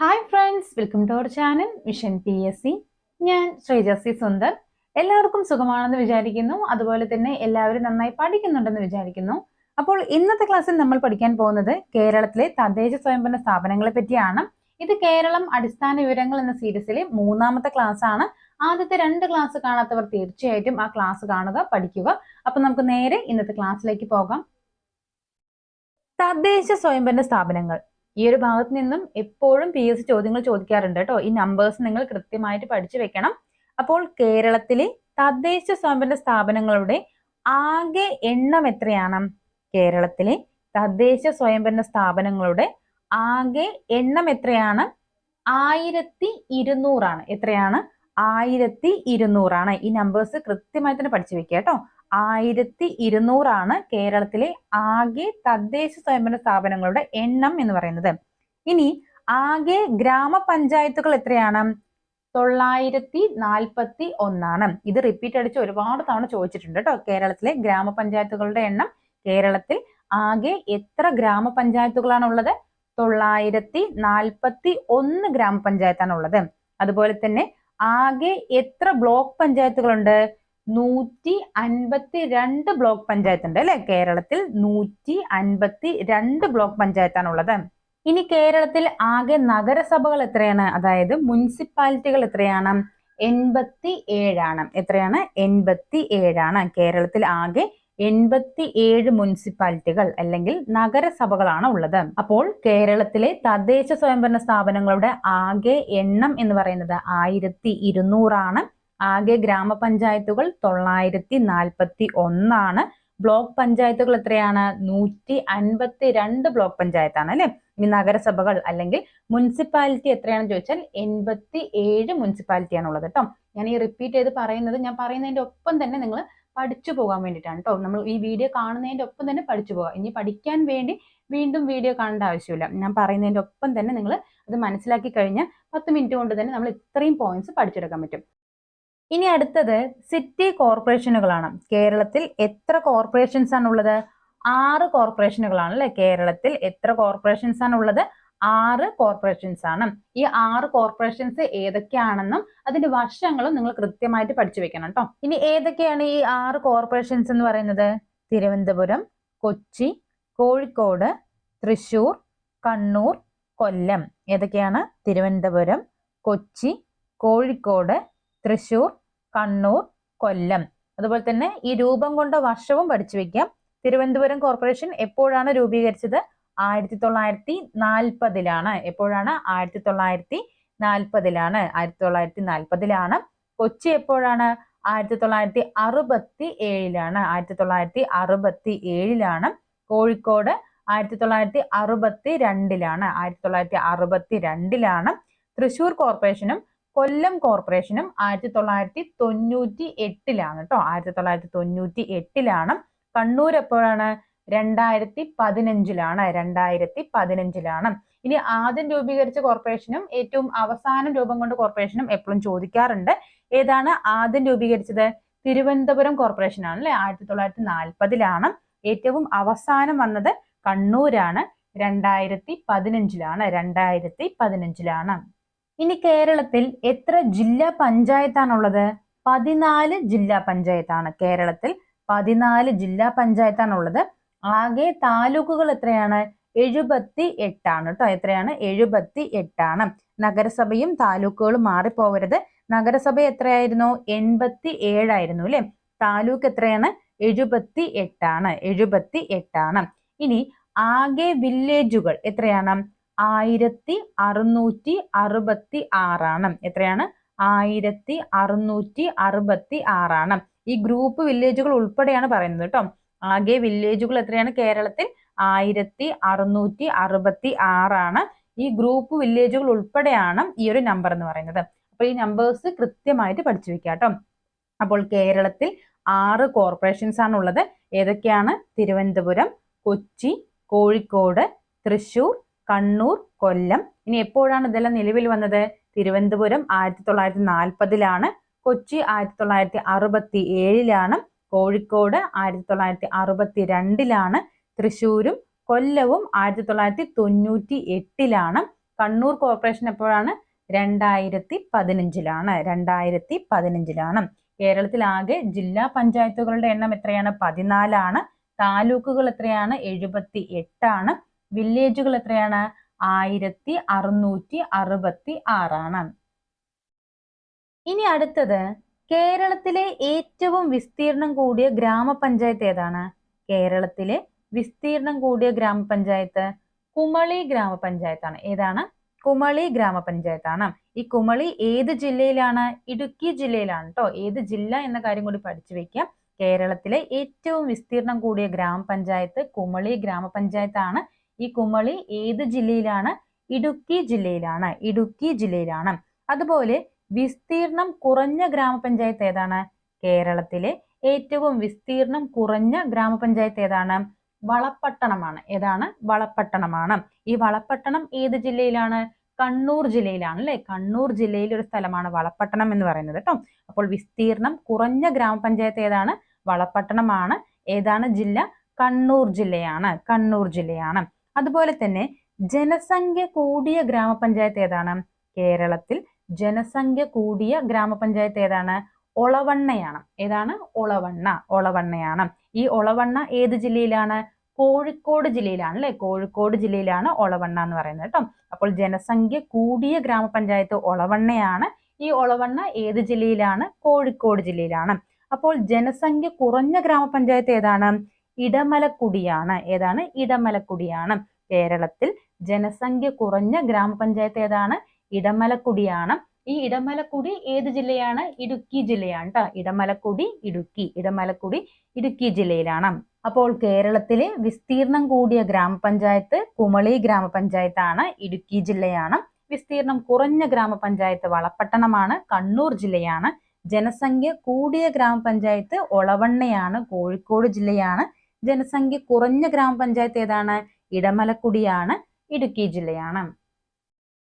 Hi friends welcome to our channel mission P S C ഞാൻ ശ്രീജസി സുന്ദർ. എല്ലാവർക്കും സുഖമാണെന്ന് വിചാരിക്കുന്നു. അതുപോലെ തന്നെ എല്ലാവരും നന്നായി പഠിക്കുന്നുണ്ടെന്ന് വിചാരിക്കുന്നു. അപ്പോൾ ഇന്നത്തെ ക്ലാസ്സിൽ നമ്മൾ പഠിക്കാൻ പോകുന്നത് കേരളത്തിലെ തദ്ദേശ സ്വയംഭരണ സ്ഥാപനങ്ങളെ പറ്റിയാണ്. ഇത് കേരളം അടിസ്ഥാന വിവരങ്ങൾ എന്ന സീരീസിലെ മൂന്നാമത്തെ ക്ലാസ് ആണ്. ആദ്യത്തെ രണ്ട് ക്ലാസ് കാണാത്തവർ തീർച്ചയായിട്ടും ആ ക്ലാസ് കാണുക പഠിക്കുക. അപ്പൊ നമുക്ക് നേരെ ഇന്നത്തെ ക്ലാസ്സിലേക്ക് പോകാം. തദ്ദേശ സ്വയംഭരണ സ്ഥാപനങ്ങൾ. ഈ ഒരു ഭാഗത്ത് നിന്നും എപ്പോഴും പി എസ് ചോദ്യങ്ങൾ ചോദിക്കാറുണ്ട് കേട്ടോ ഈ നമ്പേഴ്സ് നിങ്ങൾ കൃത്യമായിട്ട് പഠിച്ചു വെക്കണം. അപ്പോൾ കേരളത്തിലെ തദ്ദേശ സ്വയംഭരണ സ്ഥാപനങ്ങളുടെ ആകെ എണ്ണം എത്രയാണ്? കേരളത്തിലെ തദ്ദേശ സ്വയംഭരണ സ്ഥാപനങ്ങളുടെ ആകെ എണ്ണം എത്രയാണ്? ആയിരത്തി ഇരുന്നൂറാണ്. എത്രയാണ്? ആയിരത്തി ഇരുന്നൂറാണ്. ഈ നമ്പേഴ്സ് കൃത്യമായി തന്നെ പഠിച്ചു വെക്കുക കേട്ടോ ആയിരത്തി ഇരുന്നൂറാണ് കേരളത്തിലെ ആകെ തദ്ദേശ സ്വയംഭരണ സ്ഥാപനങ്ങളുടെ എണ്ണം എന്ന് പറയുന്നത്. ഇനി ആകെ ഗ്രാമപഞ്ചായത്തുകൾ എത്രയാണ്? തൊള്ളായിരത്തി നാൽപ്പത്തി ഒന്നാണ് ഇത് റിപ്പീറ്റ് അടിച്ച് ഒരുപാട് തവണ ചോദിച്ചിട്ടുണ്ട് കേട്ടോ കേരളത്തിലെ ഗ്രാമപഞ്ചായത്തുകളുടെ എണ്ണം കേരളത്തിൽ ആകെ എത്ര ഗ്രാമപഞ്ചായത്തുകളാണ് ഉള്ളത് തൊള്ളായിരത്തി നാൽപ്പത്തി ഒന്ന് ഗ്രാമപഞ്ചായത്താണ് ഉള്ളത് അതുപോലെ തന്നെ ആകെ എത്ര ബ്ലോക്ക് പഞ്ചായത്തുകളുണ്ട്? നൂറ്റി അൻപത്തി രണ്ട് ബ്ലോക്ക് പഞ്ചായത്ത് ഉണ്ട് അല്ലെ? കേരളത്തിൽ നൂറ്റി അൻപത്തി രണ്ട് ബ്ലോക്ക് പഞ്ചായത്താണ് ഉള്ളത് ഇനി കേരളത്തിൽ ആകെ നഗരസഭകൾ എത്രയാണ്? അതായത് മുനിസിപ്പാലിറ്റികൾ എത്രയാണ്? എൺപത്തി ഏഴാണ് എത്രയാണ്? എൺപത്തി ഏഴാണ് കേരളത്തിൽ ആകെ എൺപത്തി ഏഴ് മുനിസിപ്പാലിറ്റികൾ അല്ലെങ്കിൽ നഗരസഭകളാണ് ഉള്ളത്. അപ്പോൾ കേരളത്തിലെ തദ്ദേശ സ്വയംഭരണ സ്ഥാപനങ്ങളുടെ ആകെ എണ്ണം എന്ന് പറയുന്നത് ആയിരത്തി ഇരുന്നൂറാണ് ആകെ ഗ്രാമപഞ്ചായത്തുകൾ തൊള്ളായിരത്തി നാൽപ്പത്തി ഒന്നാണ് ബ്ലോക്ക് പഞ്ചായത്തുകൾ എത്രയാണ്? നൂറ്റി അൻപത്തി രണ്ട് ബ്ലോക്ക് പഞ്ചായത്താണ് അല്ലെ? ഇനി നഗരസഭകൾ അല്ലെങ്കിൽ മുനിസിപ്പാലിറ്റി എത്രയാണെന്ന് ചോദിച്ചാൽ എൺപത്തി ഏഴ് മുനിസിപ്പാലിറ്റിയാണ് ഉള്ളത് കേട്ടോ. ഞാൻ ഈ റിപ്പീറ്റ് ചെയ്ത് പറയുന്നത് ഞാൻ പറയുന്നതിന്റെ ഒപ്പം തന്നെ നിങ്ങൾ പഠിച്ചു പോകാൻ വേണ്ടിയിട്ടാണ് കേട്ടോ. നമ്മൾ ഈ വീഡിയോ കാണുന്നതിന്റെ ഒപ്പം തന്നെ പഠിച്ചു പോകാം. ഇനി പഠിക്കാൻ വേണ്ടി വീണ്ടും വീഡിയോ കാണേണ്ട ആവശ്യമില്ല. ഞാൻ പറയുന്നതിന്റെ ഒപ്പം തന്നെ നിങ്ങൾ അത് മനസ്സിലാക്കി കഴിഞ്ഞാൽ പത്ത് മിനിറ്റ് കൊണ്ട് തന്നെ നമ്മൾ ഇത്രയും പോയിന്റ്സ് പഠിച്ചെടുക്കാൻ പറ്റും. ഇനി അടുത്തത് സിറ്റി കോർപ്പറേഷനുകളാണ് കേരളത്തിൽ എത്ര കോർപ്പറേഷൻസ് ആണ് ഉള്ളത്? ആറ് കോർപ്പറേഷനുകളാണ് അല്ലെ? കേരളത്തിൽ എത്ര കോർപ്പറേഷൻസ് ആണ് ഉള്ളത്? ആറ് കോർപ്പറേഷൻസ് ആണ്. ഈ ആറ് കോർപ്പറേഷൻസ് ഏതൊക്കെയാണെന്നും അതിന്റെ വർഷങ്ങളും നിങ്ങൾ കൃത്യമായിട്ട് പഠിച്ചു വെക്കണം കേട്ടോ ഇനി ഏതൊക്കെയാണ് ഈ ആറ് കോർപ്പറേഷൻസ് എന്ന് പറയുന്നത്? തിരുവനന്തപുരം കൊച്ചി കോഴിക്കോട് തൃശൂർ കണ്ണൂർ കൊല്ലം. ഏതൊക്കെയാണ്? തിരുവനന്തപുരം കൊച്ചി കോഴിക്കോട് തൃശൂർ കണ്ണൂർ കൊല്ലം. അതുപോലെ തന്നെ ഈ രൂപം കൊണ്ട വർഷവും പഠിച്ചു വെക്കാം. തിരുവനന്തപുരം കോർപ്പറേഷൻ എപ്പോഴാണ് രൂപീകരിച്ചത്? ആയിരത്തി തൊള്ളായിരത്തി നാൽപ്പതിലാണ് എപ്പോഴാണ്? ആയിരത്തി തൊള്ളായിരത്തി നാൽപ്പതിലാണ് ആയിരത്തി തൊള്ളായിരത്തി നാൽപ്പതിലാണ് കൊച്ചി എപ്പോഴാണ്? ആയിരത്തി തൊള്ളായിരത്തി അറുപത്തി ഏഴിലാണ് ആയിരത്തി തൊള്ളായിരത്തി അറുപത്തി ഏഴിലാണ് കോഴിക്കോട് ആയിരത്തി തൊള്ളായിരത്തി അറുപത്തി രണ്ടിലാണ് ആയിരത്തി തൊള്ളായിരത്തി അറുപത്തി രണ്ടിലാണ് തൃശൂർ കോർപ്പറേഷനും കൊല്ലം കോർപ്പറേഷനും ആയിരത്തി തൊള്ളായിരത്തി തൊണ്ണൂറ്റി എട്ടിലാണ് കേട്ടോ ആയിരത്തി തൊള്ളായിരത്തി തൊണ്ണൂറ്റി എട്ടിലാണ് കണ്ണൂർ എപ്പോഴാണ്? രണ്ടായിരത്തി പതിനഞ്ചിലാണ് രണ്ടായിരത്തി പതിനഞ്ചിലാണ് ഇനി ആദ്യം രൂപീകരിച്ച കോർപ്പറേഷനും ഏറ്റവും അവസാനം രൂപം കൊണ്ട കോർപ്പറേഷനും എപ്പോഴും ചോദിക്കാറുണ്ട്. ഏതാണ് ആദ്യം രൂപീകരിച്ചത്? തിരുവനന്തപുരം കോർപ്പറേഷൻ ആണ് അല്ലെ ആയിരത്തി തൊള്ളായിരത്തി നാൽപ്പതിലാണ് ഏറ്റവും അവസാനം വന്നത് കണ്ണൂരാണ്. രണ്ടായിരത്തി പതിനഞ്ചിലാണ് രണ്ടായിരത്തി പതിനഞ്ചിലാണ് ഇനി കേരളത്തിൽ എത്ര ജില്ലാ പഞ്ചായത്താണുള്ളത്? പതിനാല് ജില്ലാ പഞ്ചായത്താണ് കേരളത്തിൽ. പതിനാല് ജില്ലാ പഞ്ചായത്താണുള്ളത്. ആകെ താലൂക്കുകൾ എത്രയാണ്? എഴുപത്തി എട്ടാണ് കേട്ടോ എത്രയാണ്? എഴുപത്തി എട്ടാണ് നഗരസഭയും താലൂക്കുകളും മാറിപ്പോവരുത്. നഗരസഭ എത്രയായിരുന്നു? എൺപത്തി ഏഴായിരുന്നു അല്ലെ താലൂക്ക് എത്രയാണ്? എഴുപത്തി എട്ടാണ് എഴുപത്തി എട്ടാണ് ഇനി ആകെ വില്ലേജുകൾ എത്രയാണ്? ആയിരത്തി അറുന്നൂറ്റി അറുപത്തി ആറാണ് എത്രയാണ്? ആയിരത്തി അറുന്നൂറ്റി അറുപത്തി ആറാണ് ഈ ഗ്രൂപ്പ് വില്ലേജുകൾ ഉൾപ്പെടെയാണ് പറയുന്നത് കേട്ടോ. ആകെ വില്ലേജുകൾ എത്രയാണ് കേരളത്തിൽ? ആയിരത്തി അറുന്നൂറ്റി അറുപത്തി ആറാണ് ഈ ഗ്രൂപ്പ് വില്ലേജുകൾ ഉൾപ്പെടെയാണ് ഈ ഒരു നമ്പർ എന്ന് പറയുന്നത്. അപ്പൊ ഈ നമ്പേഴ്സ് കൃത്യമായിട്ട് പഠിച്ചു വെക്കുക കേട്ടോ. അപ്പോൾ കേരളത്തിൽ ആറ് കോർപ്പറേഷൻസ് ആണ് ഉള്ളത് ഏതൊക്കെയാണ്? തിരുവനന്തപുരം കൊച്ചി കോഴിക്കോട് തൃശൂർ കണ്ണൂർ കൊല്ലം. ഇനി എപ്പോഴാണ് ഇതെല്ലാം നിലവിൽ വന്നത്? തിരുവനന്തപുരം ആയിരത്തി തൊള്ളായിരത്തി നാൽപ്പതിലാണ് കൊച്ചി ആയിരത്തി തൊള്ളായിരത്തി അറുപത്തി ഏഴിലാണ് കോഴിക്കോട് ആയിരത്തി തൊള്ളായിരത്തി അറുപത്തി രണ്ടിലാണ് തൃശ്ശൂരും കൊല്ലവും ആയിരത്തി തൊള്ളായിരത്തി തൊണ്ണൂറ്റി എട്ടിലാണ് കണ്ണൂർ കോർപ്പറേഷൻ എപ്പോഴാണ്? രണ്ടായിരത്തി പതിനഞ്ചിലാണ് രണ്ടായിരത്തി പതിനഞ്ചിലാണ് കേരളത്തിലാകെ ജില്ലാ പഞ്ചായത്തുകളുടെ എണ്ണം എത്രയാണ്? പതിനാലാണ്. താലൂക്കുകൾ എത്രയാണ്? എഴുപത്തി എട്ടാണ് വില്ലേജുകൾ എത്രയാണ്? ആയിരത്തി അറുന്നൂറ്റി അറുപത്തി ആറാണ്. ഇനി അടുത്തത് കേരളത്തിലെ ഏറ്റവും വിസ്തീർണം കൂടിയ ഗ്രാമപഞ്ചായത്ത് ഏതാണ്? കേരളത്തിലെ വിസ്തീർണം കൂടിയ ഗ്രാമപഞ്ചായത്ത് കുമളി ഗ്രാമപഞ്ചായത്താണ്. ഏതാണ്? കുമളി ഗ്രാമപഞ്ചായത്താണ്. ഈ കുമളി ഏത് ജില്ലയിലാണ്? ഇടുക്കി ജില്ലയിലാണ് കേട്ടോ ഏത് ജില്ല എന്ന കാര്യം കൂടി പഠിച്ചു വെക്കാം കേരളത്തിലെ ഏറ്റവും വിസ്തീർണം കൂടിയ ഗ്രാമപഞ്ചായത്ത് കുമളി ഗ്രാമപഞ്ചായത്താണ്. ഈ കുമളി ഏത് ജില്ലയിലാണ്? ഇടുക്കി ജില്ലയിലാണ്. ഇടുക്കി ജില്ലയിലാണ്. അതുപോലെ വിസ്തീർണം കുറഞ്ഞ ഗ്രാമപഞ്ചായത്ത് ഏതാണ്? കേരളത്തിലെ ഏറ്റവും വിസ്തീർണം കുറഞ്ഞ ഗ്രാമപഞ്ചായത്ത് ഏതാണ്? വളപ്പട്ടണമാണ് ഏതാണ്? വളപ്പട്ടണമാണ് ഈ വളപ്പട്ടണം ഏത് ജില്ലയിലാണ്? കണ്ണൂർ ജില്ലയിലാണ് അല്ലെ? കണ്ണൂർ ജില്ലയിലെ ഒരു സ്ഥലമാണ് വളപ്പട്ടണം എന്ന് പറയുന്നത് കേട്ടോ. അപ്പോൾ വിസ്തീർണം കുറഞ്ഞ ഗ്രാമപഞ്ചായത്ത് ഏതാണ്? വളപ്പട്ടണമാണ് ഏതാണ് ജില്ല? കണ്ണൂർ ജില്ലയാണ്. കണ്ണൂർ ജില്ലയാണ്. അതുപോലെ തന്നെ ജനസംഖ്യ കൂടിയ ഗ്രാമപഞ്ചായത്ത് ഏതാണ്? കേരളത്തിൽ ജനസംഖ്യ കൂടിയ ഗ്രാമപഞ്ചായത്ത് ഏതാണ്? ഒളവണ്ണയാണ്. ഏതാണ്? ഒളവണ്ണ. ഒളവണ്ണയാണ്. ഈ ഒളവണ്ണ ഏത് ജില്ലയിലാണ്? കോഴിക്കോട് ജില്ലയിലാണ് അല്ലെ? കോഴിക്കോട് ജില്ലയിലാണ് ഒളവണ്ണ എന്ന് പറയുന്നത് കേട്ടോ. അപ്പോൾ ജനസംഖ്യ കൂടിയ ഗ്രാമപഞ്ചായത്ത് ഒളവണ്ണയാണ്. ഈ ഒളവണ്ണ ഏത് ജില്ലയിലാണ്? കോഴിക്കോട് ജില്ലയിലാണ്. അപ്പോൾ ജനസംഖ്യ കുറഞ്ഞ ഗ്രാമപഞ്ചായത്ത് ഏതാണ്? ഇടമലക്കുടിയാണ്. ഏതാണ്? ഇടമലക്കുടിയാണ്. കേരളത്തിൽ ജനസംഖ്യ കുറഞ്ഞ ഗ്രാമപഞ്ചായത്ത് ഏതാണ്? ഇടമലക്കുടിയാണ്. ഈ ഇടമലക്കുടി ഏത് ജില്ലയാണ്? ഇടുക്കി ജില്ലയാണ് കേട്ടോ ഇടമലക്കുടി ഇടുക്കി. ഇടമലക്കുടി ഇടുക്കി ജില്ലയിലാണ്. അപ്പോൾ കേരളത്തിലെ വിസ്തീർണം കൂടിയ ഗ്രാമപഞ്ചായത്ത് കുമളി ഗ്രാമപഞ്ചായത്താണ്. ഇടുക്കി ജില്ലയാണ്. വിസ്തീർണം കുറഞ്ഞ ഗ്രാമപഞ്ചായത്ത് വളപ്പട്ടണമാണ് കണ്ണൂർ ജില്ലയാണ്. ജനസംഖ്യ കൂടിയ ഗ്രാമപഞ്ചായത്ത് ഒളവണ്ണയാണ്. കോഴിക്കോട് ജില്ലയാണ്. ജനസംഖ്യ കുറഞ്ഞ ഗ്രാമപഞ്ചായത്ത് ഏതാണ്? ഇടമലക്കുടിയാണ് ഇടുക്കി ജില്ലയാണ്.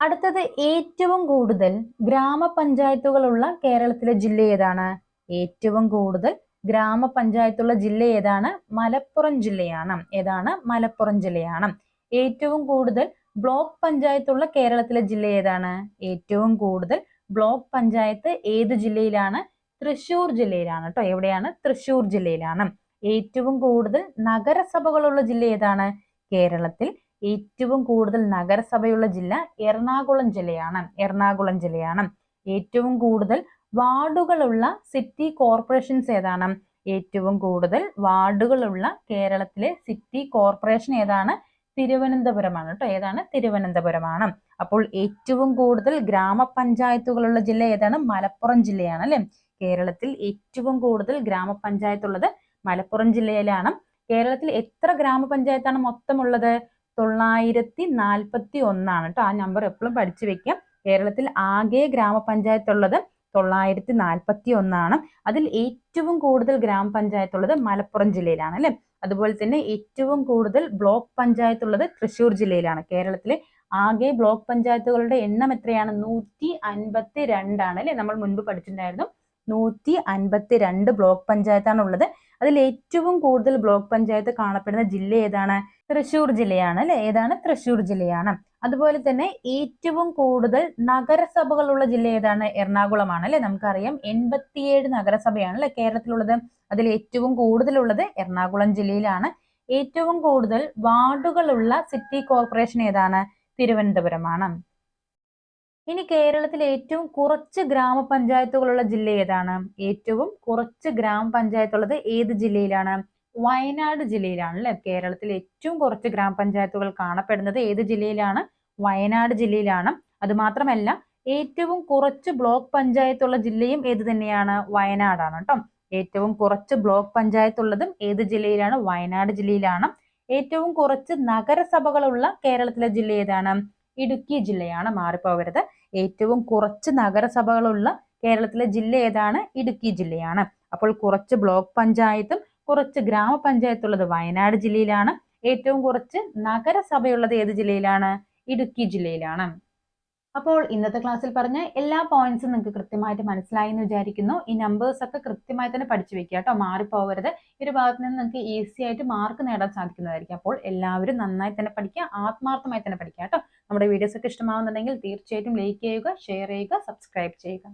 അടുത്തത് ഏറ്റവും കൂടുതൽ ഗ്രാമപഞ്ചായത്തുകളുള്ള കേരളത്തിലെ ജില്ല ഏതാണ്? ഏറ്റവും കൂടുതൽ ഗ്രാമപഞ്ചായത്തുള്ള ജില്ല ഏതാണ്? മലപ്പുറം ജില്ലയാണ്. ഏതാണ്? മലപ്പുറം ജില്ലയാണ്. ഏറ്റവും കൂടുതൽ ബ്ലോക്ക് പഞ്ചായത്തുള്ള കേരളത്തിലെ ജില്ല ഏതാണ്? ഏറ്റവും കൂടുതൽ ബ്ലോക്ക് പഞ്ചായത്ത് ഏത് ജില്ലയിലാണ്? തൃശൂർ ജില്ലയിലാണ് കേട്ടോ എവിടെയാണ്? തൃശൂർ ജില്ലയിലാണ്. ഏറ്റവും കൂടുതൽ നഗരസഭകളുള്ള ജില്ല ഏതാണ്? കേരളത്തിൽ ഏറ്റവും കൂടുതൽ നഗരസഭയുള്ള ജില്ല എറണാകുളം ജില്ലയാണ്. എറണാകുളം ജില്ലയാണ്. ഏറ്റവും കൂടുതൽ വാർഡുകളുള്ള സിറ്റി കോർപ്പറേഷൻസ് ഏതാണ്? ഏറ്റവും കൂടുതൽ വാർഡുകളുള്ള കേരളത്തിലെ സിറ്റി കോർപ്പറേഷൻ ഏതാണ്? തിരുവനന്തപുരമാണ് കേട്ടോ. ഏതാണ്? തിരുവനന്തപുരമാണ്. അപ്പോൾ ഏറ്റവും കൂടുതൽ ഗ്രാമപഞ്ചായത്തുകളുള്ള ജില്ല ഏതാണ്? മലപ്പുറം ജില്ലയാണ് അല്ലെ? കേരളത്തിൽ ഏറ്റവും കൂടുതൽ ഗ്രാമപഞ്ചായത്തുള്ളത് മലപ്പുറം ജില്ലയിലാണ്. കേരളത്തിൽ എത്ര ഗ്രാമപഞ്ചായത്താണ് മൊത്തമുള്ളത്? തൊള്ളായിരത്തി നാൽപ്പത്തി ഒന്നാണ് കേട്ടോ ആ നമ്പർ എപ്പോഴും പഠിച്ചു വെക്കാം കേരളത്തിൽ ആകെ ഗ്രാമപഞ്ചായത്ത് ഉള്ളത് തൊള്ളായിരത്തി നാൽപ്പത്തി ഒന്നാണ് അതിൽ ഏറ്റവും കൂടുതൽ ഗ്രാമപഞ്ചായത്ത് ഉള്ളത് മലപ്പുറം ജില്ലയിലാണ് അല്ലെ? അതുപോലെ തന്നെ ഏറ്റവും കൂടുതൽ ബ്ലോക്ക് പഞ്ചായത്ത് ഉള്ളത് തൃശ്ശൂർ ജില്ലയിലാണ്. കേരളത്തിലെ ആകെ ബ്ലോക്ക് പഞ്ചായത്തുകളുടെ എണ്ണം എത്രയാണ്? നൂറ്റി അൻപത്തി രണ്ടാണ് അല്ലെ? നമ്മൾ മുൻപ് പഠിച്ചിട്ടുണ്ടായിരുന്നു. നൂറ്റി അൻപത്തി രണ്ട് ബ്ലോക്ക് പഞ്ചായത്താണ് ഉള്ളത് അതിൽ ഏറ്റവും കൂടുതൽ ബ്ലോക്ക് പഞ്ചായത്ത് കാണപ്പെടുന്ന ജില്ല ഏതാണ്? തൃശൂർ ജില്ലയാണ് അല്ലെ? ഏതാണ്? തൃശൂർ ജില്ലയാണ്. അതുപോലെ തന്നെ ഏറ്റവും കൂടുതൽ നഗരസഭകളുള്ള ജില്ല ഏതാണ്? എറണാകുളമാണ് അല്ലെ? നമുക്കറിയാം. എൺപത്തിയേഴ് നഗരസഭയാണ് അല്ലെ കേരളത്തിലുള്ളത്. അതിൽ ഏറ്റവും കൂടുതലുള്ളത് എറണാകുളം ജില്ലയിലാണ്. ഏറ്റവും കൂടുതൽ വാർഡുകളുള്ള സിറ്റി കോർപ്പറേഷൻ ഏതാണ്? തിരുവനന്തപുരമാണ്. ഇനി കേരളത്തിൽ ഏറ്റവും കുറച്ച് ഗ്രാമപഞ്ചായത്തുകളുള്ള ജില്ല ഏതാണ്? ഏറ്റവും കുറച്ച് ഗ്രാമപഞ്ചായത്തുള്ളത് ഏത് ജില്ലയിലാണ്? വയനാട് ജില്ലയിലാണ് അല്ലെ കേരളത്തിൽ ഏറ്റവും കുറച്ച് ഗ്രാമപഞ്ചായത്തുകൾ കാണപ്പെടുന്നത് ഏത് ജില്ലയിലാണ്? വയനാട് ജില്ലയിലാണ്. അതുമാത്രമല്ല ഏറ്റവും കുറച്ച് ബ്ലോക്ക് പഞ്ചായത്തുള്ള ജില്ലയും ഏത് തന്നെയാണ്? വയനാടാണ് കേട്ടോ ഏറ്റവും കുറച്ച് ബ്ലോക്ക് പഞ്ചായത്തുള്ളതും ഏത് ജില്ലയിലാണ്? വയനാട് ജില്ലയിലാണ്. ഏറ്റവും കുറച്ച് നഗരസഭകളുള്ള കേരളത്തിലെ ജില്ല ഏതാണ്? ഇടുക്കി ജില്ലയാണ് മാറിപ്പോകരുത്. ഏറ്റവും കുറച്ച് നഗരസഭകളുള്ള കേരളത്തിലെ ജില്ല ഏതാണ്? ഇടുക്കി ജില്ലയാണ്. അപ്പോൾ കുറച്ച് ബ്ലോക്ക് പഞ്ചായത്തും കുറച്ച് ഗ്രാമപഞ്ചായത്തുള്ളത് വയനാട് ജില്ലയിലാണ്. ഏറ്റവും കുറച്ച് നഗരസഭയുള്ളത് ഏത് ജില്ലയിലാണ്? ഇടുക്കി ജില്ലയിലാണ്. അപ്പോൾ ഇന്നത്തെ ക്ലാസ്സിൽ പറഞ്ഞ എല്ലാ പോയിന്റ്സും നിങ്ങൾക്ക് കൃത്യമായിട്ട് മനസ്സിലായി എന്ന് വിചാരിക്കുന്നു. ഈ നമ്പേഴ്സ് ഒക്കെ കൃത്യമായി തന്നെ പഠിച്ചു വെക്കുക കേട്ടോ. മാറിപ്പോവരുത്. ഈ ഒരു ഭാഗത്ത് നിന്ന് നിങ്ങൾക്ക് ഈസി ആയിട്ട് മാർക്ക് നേടാൻ സാധിക്കുന്നതായിരിക്കും. അപ്പോൾ എല്ലാവരും നന്നായി തന്നെ പഠിക്കുക. ആത്മാർത്ഥമായി തന്നെ പഠിക്കുക കേട്ടോ. നമ്മുടെ വീഡിയോസ് ഒക്കെ ഇഷ്ടമാവുന്നുണ്ടെങ്കിൽ തീർച്ചയായിട്ടും ലൈക്ക് ചെയ്യുക ഷെയർ ചെയ്യുക സബ്സ്ക്രൈബ് ചെയ്യുക.